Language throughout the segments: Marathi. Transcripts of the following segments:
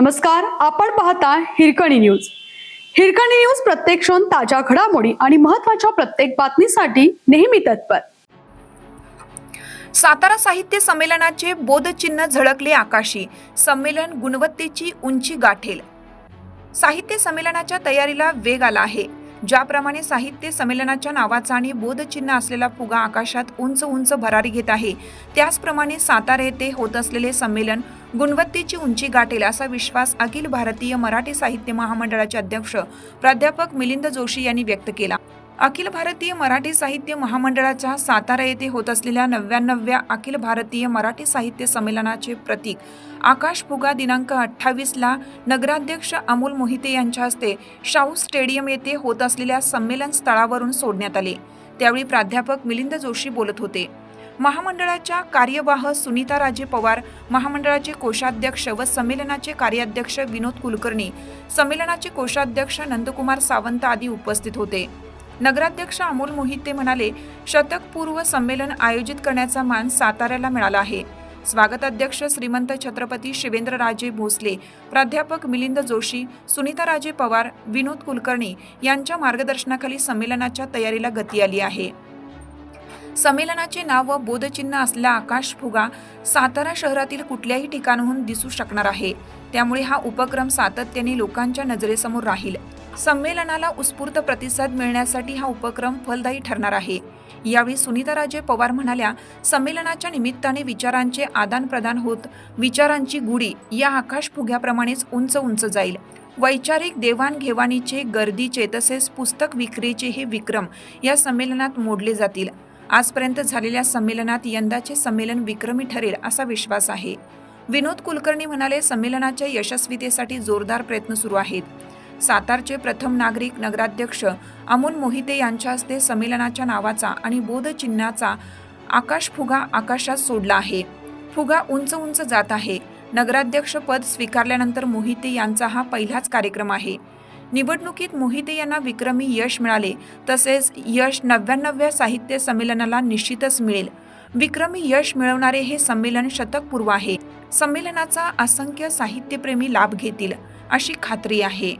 नमस्कार आपण पाहता हिरकणी न्यूज. हिरकणी न्यूज प्रत्येक क्षण ताज्या घडामोडी आणि महत्त्वाच्या प्रत्येक बातमीसाठी नेहमी तत्पर. सातारा साहित्य संमेलनाचे बोधचिन्ह झळकले आकाशी. संमेलन गुणवत्तेची उंची गाठेल. साहित्य संमेलनाच्या तयारीला वेग आला आहे. ज्याप्रमाणे साहित्य संमेलनाच्या नावाचा आणि बोधचिन्ह असलेला फुगा आकाशात उंच उंच भरारी घेत आहे त्याचप्रमाणे सातारा येथे होत असलेले संमेलन गुणवत्तेची उंची गाठेल असा विश्वास अखिल भारतीय मराठी साहित्य महामंडळाचे अध्यक्ष प्राध्यापक मिलिंद जोशी यांनी व्यक्त केला. अखिल भारतीय मराठी साहित्य महामंडळाच्या सातारा येथे होत असलेल्या नव्याण्णव्या अखिल भारतीय मराठी साहित्य संमेलनाचे प्रतीक आकाश फुगा दिनांक अठ्ठावीसला नगराध्यक्ष अमोल मोहिते यांच्या हस्ते शाहू स्टेडियम येथे होत असलेल्या संमेलन स्थळावरून सोडण्यात आले. त्यावेळी प्राध्यापक मिलिंद जोशी बोलत होते. महामंडळाच्या कार्यवाह सुनीता राजे पवार महामंडळाचे कोषाध्यक्ष व संमेलनाचे कार्याध्यक्ष विनोद कुलकर्णी संमेलनाचे कोषाध्यक्ष नंदकुमार सावंत आदी उपस्थित होते. नगराध्यक्ष अमोल मोहिते म्हणाले शतकपूर्व संमेलन आयोजित करण्याचा मान साताऱ्याला मिळाला आहे. स्वागताध्यक्ष श्रीमंत छत्रपती शिवेंद्रराजे भोसले प्राध्यापक मिलिंद जोशी सुनीताराजे पवार विनोद कुलकर्णी यांच्या मार्गदर्शनाखाली संमेलनाच्या तयारीला गती आली आहे. संमेलनाचे नाव व बोधचिन्ह असलेला आकाश फुगा सातारा शहरातील कुठल्याही ठिकाणाहून दिसू शकणार आहे. त्यामुळे हा उपक्रम सातत्याने लोकांच्या नजरेसमोर राहील. संमेलनाला उत्स्फूर्त प्रतिसाद मिळण्यासाठी हा उपक्रम फलदायी ठरणार आहे. यावेळी सुनीता राजे पवार म्हणाल्या संमेलनाच्या निमित्ताने विचारांचे आदानप्रदान होत विचारांची गुढी या आकाश फुग्याप्रमाणेच उंच उंच जाईल. वैचारिक देवाणघेवाणीचे गर्दीचे तसेच पुस्तक विक्रीचे हे विक्रम या संमेलनात मोडले जातील. आजपर्यंत झालेल्या संमेलनात यंदाचे संमेलन विक्रमी ठरेल असा विश्वास आहे. विनोद कुलकर्णी म्हणाले संमेलनाच्या यशस्वीतेसाठी जोरदार प्रयत्न सुरू आहेत. सातारचे प्रथम नागरिक नगराध्यक्ष अमोल मोहिते यांच्या हस्ते संमेलनाच्या नावाचा आणि बोधचिन्हाचा आकाश फुगा आकाशात सोडला आहे. फुगा उंच उंच जात आहे. नगराध्यक्ष पद स्वीकारल्यानंतर मोहिते यांचा हा पहिलाच कार्यक्रम आहे. निवडणुकीत मोहिते यांना विक्रमी यश मिळाले. तसेच यश नव्याण्णव्या साहित्य संमेलनाला निश्चितच मिळेल. विक्रमी यश मिळवणारे हे संमेलन शतकपूर्व आहे. संमेलनाचा असंख्य साहित्यप्रेमी लाभ घेतील अशी खात्री आहे.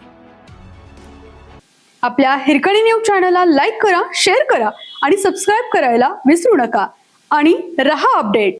आपल्या हिरकणी न्यूज चॅनलला लाईक करा शेअर करा आणि सबस्क्राईब करायला विसरू नका. आणि रहा अपडेट.